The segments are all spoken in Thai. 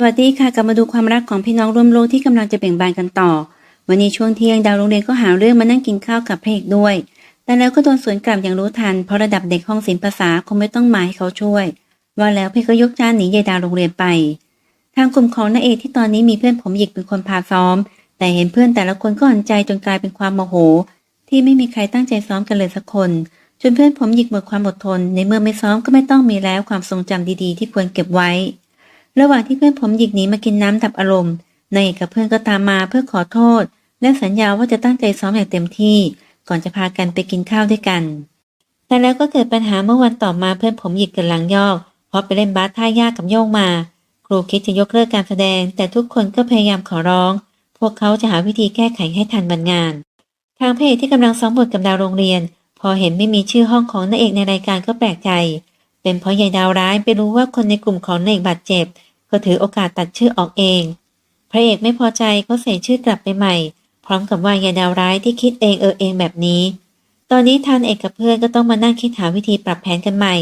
สวัสดีค่ะกลับมาดูความรักของพี่น้องร่วมโลกที่กำลังจะเบ่งบานกันต่อ วันนี้ช่วงเที่ยงดาวโรงเรียนก็หาเรื่องมานั่งกินข้าวกับพระเอกด้วย แต่แล้วก็โดนสวนกลับอย่างรู้ทัน เพราะระดับเด็กห้องศิลปภาษาคงไม่ต้องมาให้เขาช่วย ว่าแล้วพี่ก็ยกจานหนียายดาวโรงเรียนไป ทางกลุ่มของนาเอกที่ตอนนี้มีเพื่อนผมหยิกเป็นคนพาซ้อม แต่เห็นเพื่อนแต่ละคนก็อ่อนใจจนกลายเป็นความโมโห ที่ไม่มีใครตั้งใจซ้อมกันเลยสักคนจนเพื่อนผมหยิกหมดความอดทน ในเมื่อไม่ซ้อมก็ไม่ต้องมีแล้วความทรงจำดีๆ ที่ควรเก็บไว้ ระหว่างที่เพื่อนผมหยิกหนีมากินน้ำดับอารมณ์นายเอกกับเพื่อนก็ตามมาเพื่อขอโทษ และสัญญาว่าจะตั้งใจซ้อมอย่างเต็มที่ ก่อนจะพากันไปกินข้าวด้วยกัน แต่แล้วก็เกิดปัญหาเมื่อวันต่อมาเพื่อนผมหยิกกันหลังยอก เพราะไปเล่นบาสท่ายากกับโยงมา ครูคิดจะยกเลิกการแสดง แต่ทุกคนก็พยายามขอร้อง พวกเขาจะหาวิธีแก้ไขให้ทันวันงาน ทางเอกที่กำลังซ้อมบทกับดาวโรงเรียน พอเห็นไม่มีชื่อห้องของนางเอกในรายการก็แปลกใจ เป็นเพราะยายดาวร้ายไปรู้ว่าคนในกลุ่มของนางเอกบาดเจ็บ ก็ถือโอกาสตัดชื่อออกเอง พระเอกไม่พอใจก็ใส่ชื่อกลับไปใหม่ พร้อมกับว่ายาดาวร้ายที่คิดเองเออเองแบบนี้ ตอนนี้ทานเอกกับเพื่อนก็ต้องมานั่งคิดหาวิธีปรับแผนกันใหม่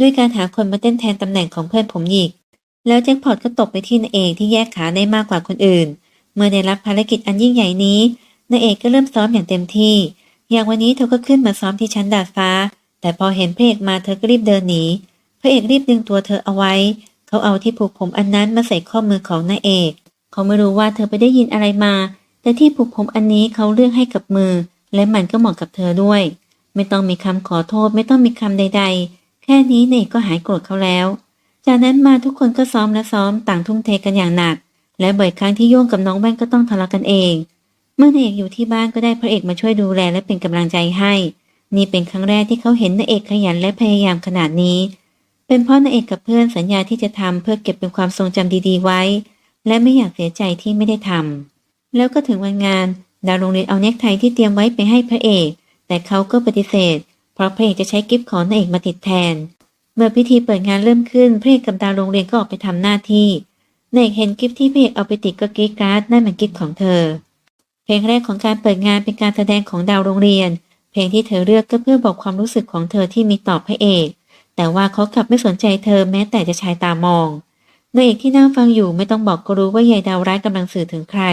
ด้วยการหาคนมาเต้นแทนตำแหน่งของเพื่อนผมหยิก แล้วแจ็คพอตก็ตกไปที่นางเอกที่แยกขาได้มากกว่าคนอื่น เมื่อได้รับภารกิจอันยิ่งใหญ่นี้นางเอกก็เริ่มซ้อมอย่างเต็มที่ อย่างวันนี้เธอก็ขึ้นมาซ้อมที่ชั้นดาดฟ้า แต่พอเห็นพระเอกมาเธอก็รีบเดินหนีพระเอกรีบดึงตัวเธอเอาไว้ เขาเอาที่ผูกผมอันนั้นมาใส่ข้อมือของนายเอก เขาไม่รู้ว่าเธอไปได้ยินอะไรมา แต่ที่ผูกผมอันนี้เขาเลือกให้กับมือ และมันก็เหมาะกับเธอด้วย ไม่ต้องมีคำขอโทษ ไม่ต้องมีคำใด ๆ แค่นี้นายเอกก็หายโกรธเขาแล้ว จากนั้นมาทุกคนก็ซ้อมและซ้อมต่างทุ่มเทกันอย่างหนัก และบ่อยครั้งที่โย่งกับน้องแว่นก็ต้องทะเลาะกันเอง เมื่อนายเอกอยู่ที่บ้านก็ได้พระเอกมาช่วยดูแลและเป็นกำลังใจให้ นี่เป็นครั้งแรกที่เขาเห็นนายเอกขยันและพยายามขนาดนี้ เป็นเพราะนายเอกกับเพื่อนสัญญาที่จะทำเพื่อเก็บเป็นความทรงจำดีๆไว้ และไม่อยากเสียใจที่ไม่ได้ทำแล้วก็ถึงวันงาน ดาวโรงเรียนเอาเนคไทที่เตรียมไว้ไปให้พระเอก แต่เขาก็ปฏิเสธ เพราะพระเอกจะใช้กิฟต์ของนายเอกมาติดแทน เมื่อพิธีเปิดงานเริ่มขึ้นพระเอกกับดาวโรงเรียนก็ออกไปทำหน้าที่นายเอกเห็นกิฟต์ที่พระเอกเอาไปติดก็กรีดกราดนั่นมันกิฟต์ของเธอ เพลงแรกของการเปิดงานเป็นการแสดงของดาวโรงเรียน เพลงที่เธอเลือกก็เพื่อบอกความรู้สึกของเธอที่มีต่อพระเอก แต่ว่าเขากลับไม่สนใจเธอแม้แต่จะชายตามองนายเอกที่นั่งฟังอยู่ไม่ต้องบอกก็รู้ว่ายายดาวร้ายกำลังสื่อถึงใคร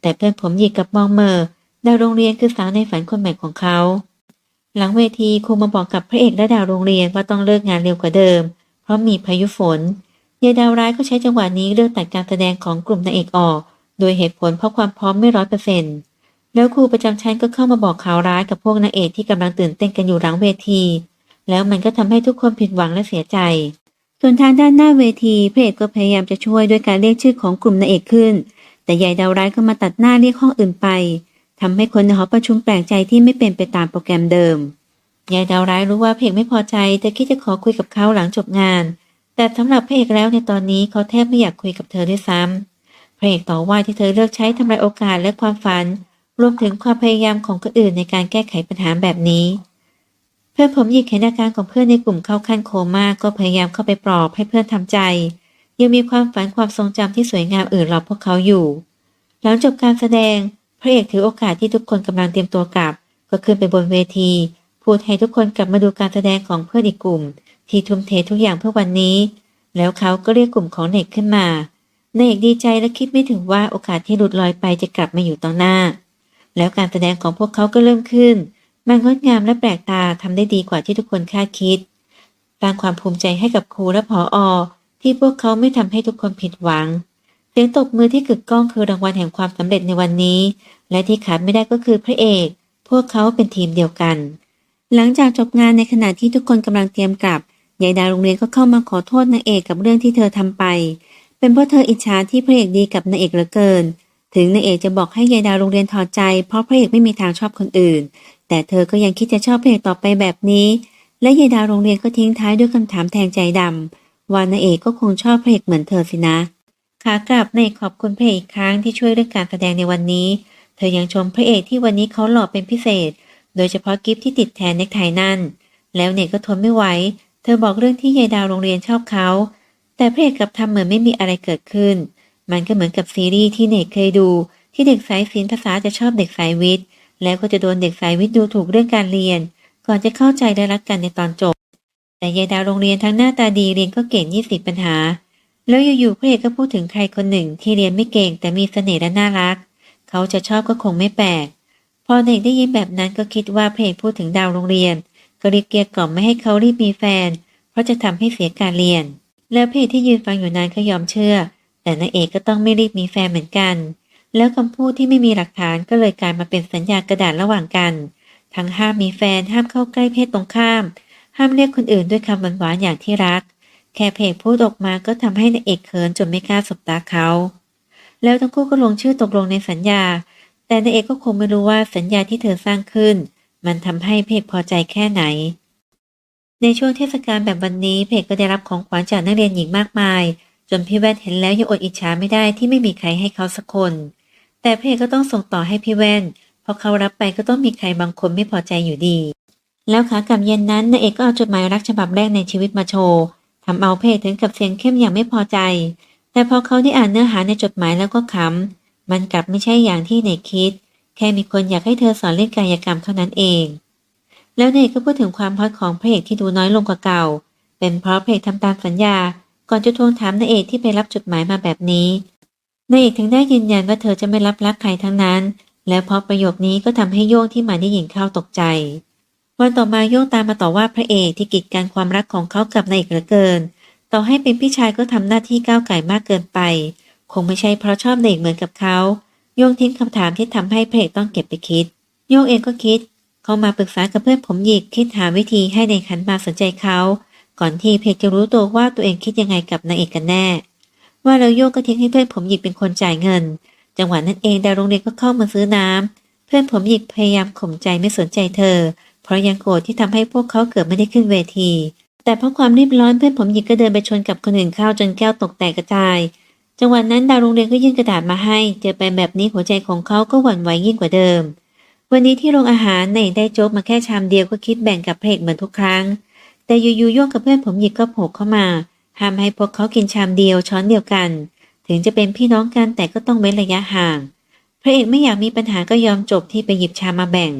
แต่เพื่อนผมหยิกกับมองเมอดาวโรงเรียนคือสาวในฝันคนใหม่ของเขา หลังเวทีครูมาบอกกับพระเอกและดาวโรงเรียนว่าต้องเลิกงานเร็วกว่าเดิม เพราะมีพายุฝนยายดาวร้ายก็ใช้จังหวะนี้เลือกตัดการแสดงของกลุ่มนางเอกออก โดยเหตุผลเพราะความพร้อมไม่ร้อยเปอร์เซ็นต์แล้วครูประจำชั้นก็เข้ามาบอกข่าวร้ายกับพวกนางเอกที่กำลังตื่นเต้นกันอยู่หลังเวที แล้วมันก็ทำให้ทุกคนผิดหวังและเสียใจ ส่วนทางด้านหน้าเวทีพระเอกก็พยายามจะช่วยด้วยการเรียกชื่อของกลุ่มนางเอกขึ้น แต่ยายดาวร้ายก็มาตัดหน้าเรียกห้องอื่นไปทำให้คนในหอประชุมแปลกใจที่ไม่เป็นไปตามโปรแกรมเดิมยายดาวร้ายรู้ว่าพเอกไม่พอใจแต่คิดจะขอคุยกับเขาหลังจบงาน แต่สำหรับพเอกแล้วในตอนนี้เขาแทบไม่อยากคุยกับเธอด้วยซ้ำพระเอกต่อว่าที่เธอเลือกใช้ทำลายโอกาสและความฝัน รวมถึงความพยายามของคนอื่นในการแก้ไขปัญหาแบบนี้ เพื่อนผมหยิกเห็นอาการของเพื่อนในกลุ่มเข้าขั้นโคม่าก็พยายามเข้าไปปลอบให้เพื่อนทำใจ ยังมีความฝันความทรงจำที่สวยงามอื่นรอพวกเขาอยู่ หลังจบการแสดง พระเอกถือโอกาสที่ทุกคนกำลังเตรียมตัวกลับ ก็ขึ้นไปบนเวที พูดให้ทุกคนกลับมาดูการแสดงของเพื่อนอีกกลุ่ม ที่ทุ่มเททุกอย่างเพื่อวันนี้ แล้วเขาก็เรียกกลุ่มของเนกขึ้นมาเนกดีใจและคิดไม่ถึงว่าโอกาสที่หลุดลอยไปจะกลับมาอยู่ต่อหน้า แล้วการแสดงของพวกเขาก็เริ่มขึ้น มันงดงามและแปลกตาทำได้ดีกว่าที่ทุกคนคาดคิดสร้างความภูมิใจให้กับครูและผออที่พวกเขาไม่ทำให้ทุกคนผิดหวัง เสียงตบมือที่กึกก้องคือรางวัลแห่งความสำเร็จในวันนี้ และที่ขาดไม่ได้ก็คือพระเอก พวกเขาเป็นทีมเดียวกัน หลังจากจบงานในขณะที่ทุกคนกำลังเตรียมกลับยายดาวโรงเรียนก็เข้ามาขอโทษนางเอกกับเรื่องที่เธอทำไป เป็นเพราะเธออิจฉาที่พระเอกดีกับนางเอกเหลือเกิน ถึงนางเอกจะบอกให้ยายดาวโรงเรียนถอดใจ เพราะพระเอกไม่มีทางชอบคนอื่น แต่เธอก็ยังคิดจะชอบพระเอกต่อไปแบบนี้ และยายดาวโรงเรียนก็ทิ้งท้ายด้วยคำถามแทงใจดำว่านาเอกก็คงชอบพระเอกเหมือนเธอสินะขากลับนายเอกขอบคุณพระเอกอีกครั้งที่ช่วยเรื่องการแสดงในวันนี้ เธอยังชมพระเอกที่วันนี้เขาหล่อเป็นพิเศษ โดยเฉพาะกิฟที่ติดแทนเนกไทนั่น แล้วเนกก็ทนไม่ไหวเธอบอกเรื่องที่ยายดาวโรงเรียนชอบเขา แต่พระเอกกลับทำเหมือนไม่มีอะไรเกิดขึ้น มันก็เหมือนกับซีรีส์ที่เนกเคยดู ที่เด็กสายศิลป์ภาษาจะชอบเด็กสายวิทย์ แล้วก็จะโดนเด็กสายวิทย์ดูถูกเรื่องการเรียน ก่อนจะเข้าใจและรักกันในตอนจบ แต่ยายดาวโรงเรียนทั้งหน้าตาดีเรียนก็เก่งยี่สิบปัญหา แล้วอยู่ๆพระเอกก็พูดถึงใครคนหนึ่งที่เรียนไม่เก่งแต่มีเสน่ห์และน่ารัก เขาจะชอบก็คงไม่แปลก พอเด็กได้ยินแบบนั้นก็คิดว่าพระเอกพูดถึงดาวโรงเรียน ก็รีบเกลียกล่อมไม่ให้เขารีบมีแฟน เพราะจะทำให้เสียการเรียน แล้วพระเอกที่ยืนฟังอยู่นั้นก็ยอมเชื่อ แต่นางเอกก็ต้องไม่รีบมีแฟนเหมือนกัน แล้วคำพูดที่ไม่มีหลักฐานก็เลยกลายมาเป็นสัญญากระดาษระหว่างกัน ทั้งห้ามมีแฟนห้ามเข้าใกล้เพศตรงข้าม ห้ามเรียกคนอื่นด้วยคำหวานๆอย่างที่รัก แค่เพลงพูดออกมาก็ทำให้นางเอกเขินจนไม่กล้าสบตาเขา แล้วทั้งคู่ก็ลงชื่อตกลงในสัญญา แต่นางเอกก็คงไม่รู้ว่าสัญญาที่เธอสร้างขึ้น มันทำให้เพกพอใจแค่ไหน ในช่วงเทศกาลแบบวันนี้เพกก็ได้รับของขวัญจากนักเรียนหญิงมากมาย จนพี่แว่นเห็นแล้วยังอดอิจฉาไม่ได้ที่ไม่มีใครให้เขาสักคน แต่เพกก็ต้องส่งต่อให้พี่แว่นเพราะเขารับไปก็ต้องมีใครบางคนไม่พอใจอยู่ดี แล้วขากลับเย็นนั้นนางเอกก็เอาจดหมายรักฉบับแรกในชีวิตมาโชว์ทำเอาเพกถึงกับเสียงเข้มอย่างไม่พอใจ แต่พอเขาได้อ่านเนื้อหาในจดหมายแล้วก็ขำ มันกลับไม่ใช่อย่างที่เนกคิด แค่มีคนอยากให้เธอสอนเล่นกายกรรมเท่านั้นเอง แล้วเนกก็พูดถึงความฮอตของพระเอกที่ดูน้อยลงกว่าเก่า เป็นเพราะพระเอกทำตามสัญญา ก่อนจะทวงถามนางเอกที่ไปรับจดหมายมาแบบนี้ นางเอกถึงได้ยืนยันว่าเธอจะไม่รับรักใครทั้งนั้น และเพราะประโยคนี้ก็ทำให้โยงที่มาได้ยินเข้าตกใจ วันต่อมาโยงตามมาต่อว่าพระเอกที่กีดกันความรักของเขากับนางเอกเหลือเกิน ต่อให้เป็นพี่ชายก็ทำหน้าที่ก้าวไก่มากเกินไป คงไม่ใช่เพราะชอบเด็กเหมือนกับเขา โยงทิ้งคำถามที่ทำให้พระเอกต้องเก็บไปคิด โยงเองก็คิด เขามาปรึกษากับเพื่อนผมหยิกคิดหาวิธีให้ในขันมาสนใจเขา ก่อนที่เพกจะรู้ตัวว่าตัวเองคิดยังไงกับนางเอกกันแน่ ว่าแล้วโยงก็ทิ้งให้เพื่อนผมหยิกเป็นคนจ่ายเงิน จังหวะนั้นเองดาวโรงเรียนก็เข้ามาซื้อน้ำเพื่อนผมหยิกพยายามข่มใจไม่สนใจเธอ เพราะยังโกรธที่ทำให้พวกเขาเกิดไม่ได้ขึ้นเวที แต่เพราะความรีบร้อนเพื่อนผมหยิกก็เดินไปชนกับคนอื่นเข้าจนแก้วตกแตกกระจาย จังหวะนั้นดาวโรงเรียนก็ยื่นกระดาษมาให้ เจอไปแบบนี้หัวใจของเขาก็หวั่นไหวยิ่งกว่าเดิม วันนี้ที่โรงอาหารในได้โจ๊กมาแค่ชามเดียวก็คิดแบ่งกับเพลกเหมือนทุกครั้ง แต่อยู่ๆโย่งกับเพื่อนผมหยิกก็โผล่เข้ามา ห้ามให้พวกเขากินชามเดียวช้อนเดียวกัน ถึงจะเป็นพี่น้องกันแต่ก็ต้องเว้นระยะห่าง พระเอกไม่อยากมีปัญหาก็ยอมจบที่ไปหยิบชามมาแบ่ง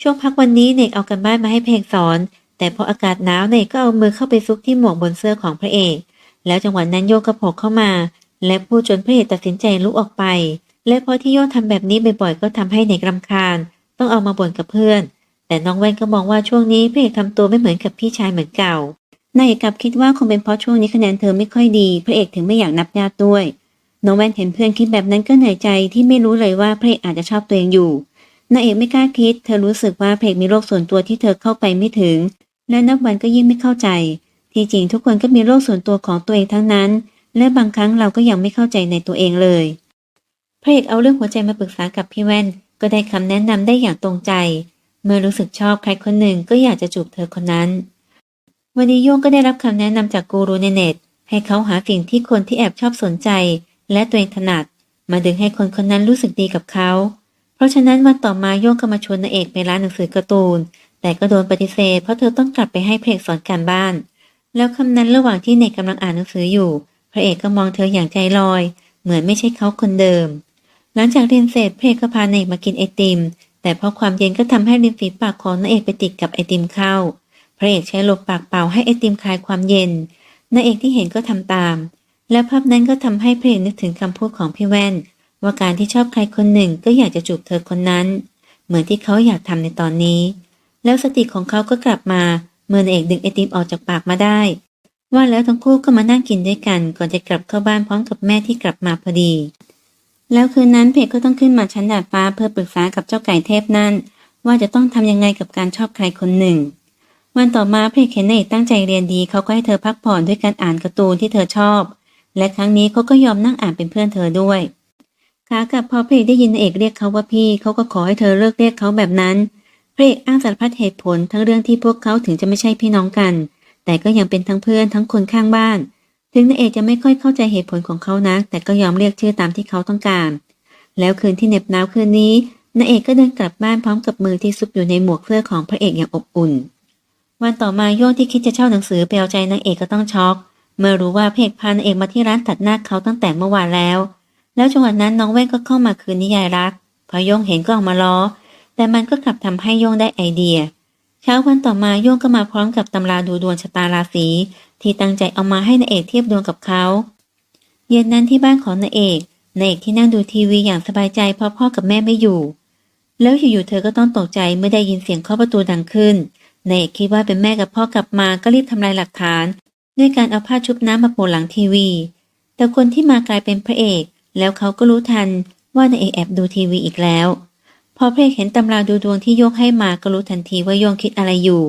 ช่วงพักวันนี้เนกเอากันบ้านมาให้เพลงสอน แต่พออากาศหนาวเนกก็เอามือเข้าไปซุกที่หมวกบนเสื้อของพระเอก แล้วจังหวะนั้นโยกกระโผกเข้ามา และพูดจนพระเอกตัดสินใจลุกออกไป และเพราะที่โยงทำแบบนี้บ่อยๆก็ทำให้เนกรำคาญ ต้องเอามาบ่นกับเพื่อน แต่น้องแว่นก็มองว่าช่วงนี้พระเอกทำตัวไม่เหมือนกับพี่ชายเหมือนเก่า นายเอกกลับคิดว่าคงเป็นเพราะช่วงนี้คะแนนเธอไม่ค่อยดี พระเอกถึงไม่อยากนับญาติด้วยน้องแว่นเห็นเพื่อนคิดแบบนั้นก็เหนื่อยใจที่ไม่รู้เลยว่าพระเอกอาจจะชอบตัวเองอยู่นายเอกไม่กล้าคิด เธอรู้สึกว่าพระเอกมีโรคส่วนตัวที่เธอเข้าไปไม่ถึง และนับวันก็ยิ่งไม่เข้าใจ ที่จริงทุกคนก็มีโรคส่วนตัวของตัวเองทั้งนั้น และบางครั้งเราก็ยังไม่เข้าใจในตัวเองเลยพระเอกเอาเรื่องหัวใจมาปรึกษากับพี่แว่น ก็ได้คำแนะนำได้อย่างตรงใจ เมื่อรู้สึกชอบใครคนหนึ่งก็อยากจะจูบเธอคนนั้น วันนี้โยงก็ได้รับคำแนะนำจากกูรูในเน็ต ให้เขาหาสิ่งที่คนที่แอบชอบสนใจ และตัวเองถนัด มาดึงให้คนคนนั้นรู้สึกดีกับเขา เพราะฉะนั้นวันต่อมาโยงก็มาชวนนางเอกไปร้านหนังสือการ์ตูน แต่ก็โดนปฏิเสธเพราะเธอต้องกลับไปให้เพระเอกสอนการบ้าน แล้วคำนั้นระหว่างที่เนกกำลังอ่านหนังสืออยู่ พระเอกก็มองเธออย่างใจลอย เหมือนไม่ใช่เขาคนเดิม หลังจากเรียนเสร็จเพระเอกก็พานางเอกมากินไอติม แต่เพราะความเย็นก็ทำให้ริมฝีปากของนางเอกไปติดกับไอติมเข้า ระเอกใช้ลมปากเป่าให้ไอติมคลายความเย็นนางเอกที่เห็นก็ทำตาม และภาพนั้นก็ทำให้พระเอกนึกถึงคำพูดของพี่แว่น ว่าการที่ชอบใครคนหนึ่งก็อยากจะจูบเธอคนนั้น เหมือนที่เขาอยากทำในตอนนี้ แล้วสติของเขาก็กลับมาเมื่อนางเอกดึงไอติมออกจากปากมาได้ ว่าแล้วทั้งคู่ก็มานั่งกินด้วยกัน ก่อนจะกลับเข้าบ้านพร้อมกับแม่ที่กลับมาพอดี แล้วคืนนั้นเพกก็ต้องขึ้นมาชั้นดาดฟ้าเพื่อปรึกษากับเจ้าไก่เทพนั่นว่าจะต้องทำยังไงกับการชอบใครคนหนึ่ง วันต่อมาเพกเห็นนางเอกตั้งใจเรียนดีเขาก็ให้เธอพักผ่อนด้วยการอ่านการ์ตูนที่เธอชอบ และครั้งนี้เขาก็ยอมนั่งอ่านเป็นเพื่อนเธอด้วยขากลับพอพระเอกได้ยินนเอกเรียกเขาว่าพี่เขาก็ขอให้เธอเลิกเรียกเขาแบบนั้นพระเอกอ้างสารพัดเหตุผลทั้งเรื่องที่พวกเขาถึงจะไม่ใช่พี่น้องกัน แต่ก็ยังเป็นทั้งเพื่อนทั้งคนข้างบ้าน ถึงนางเอกจะไม่ค่อยเข้าใจเหตุผลของเขานักแต่ก็ยอมเรียกชื่อตามที่เขาต้องการ แล้วคืนที่เหน็บหนาวคืนนี้นางเอกก็เดินกลับบ้านพร้อมกับมือที่ซุกอยู่ในหมวกเสื้อของพระเอกอย่างอบอุ่น วันต่อมาโยงที่คิดจะเช่าหนังสือไปเอาใจนางเอกก็ต้องช็อก เมื่อรู้ว่าพระเอกพานางเอกมาที่ร้านตัดหน้าเขาตั้งแต่เมื่อวานแล้ว แล้วจังหวะนั้นน้องแว่นก็เข้ามาคืนนิยายรัก พอโยงเห็นก็ออกมาล้อ แต่มันก็กลับทำให้โยงได้ไอเดีย เช้าวันต่อมาโยงก็มาพร้อมกับตำราดูดวงชะตาราศีที่ตั้งใจเอามาให้นางเอกเทียบดวงกับเขาเย็นนั้นที่บ้านของนายเอกนายเอกที่นั่งดูทีวีอย่างสบายใจเพราะพ่อกับแม่ไม่อยู่ แล้วอยู่ๆเธอก็ต้องตกใจเมื่อได้ยินเสียงเคาะประตูดังขึ้น นายเอกคิดว่าเป็นแม่กับพ่อกลับมาก็รีบทำลายหลักฐาน ด้วยการเอาผ้าชุบน้ำมาโปะหลังทีวี แต่คนที่มากลายเป็นพระเอก แล้วเขาก็รู้ทันว่านายเอกแอบดูทีวีอีกแล้ว พอพระเอกเห็นตำราดูดวงที่โยกให้มาก็รู้ทันทีว่าโยงคิดอะไรอยู่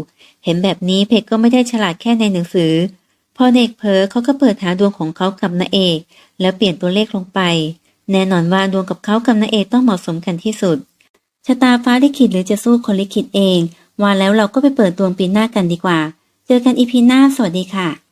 เห็นแบบนี้เพกก็ไม่ได้ฉลาดแค่ในหนังสือ พอเด็กเผลอเขาก็เปิดหาดวงของเขากับนาเอก แล้วเปลี่ยนตัวเลขลงไป แน่นอนว่าดวงกับเขากับนาเอกต้องเหมาะสมกันที่สุดชะตาฟ้าลิขิตหรือจะสู้คนลิขิตเอง ว่าแล้วเราก็ไปเปิดดวงปีหน้ากันดีกว่า เจอกันอีพีหน้า สวัสดีค่ะ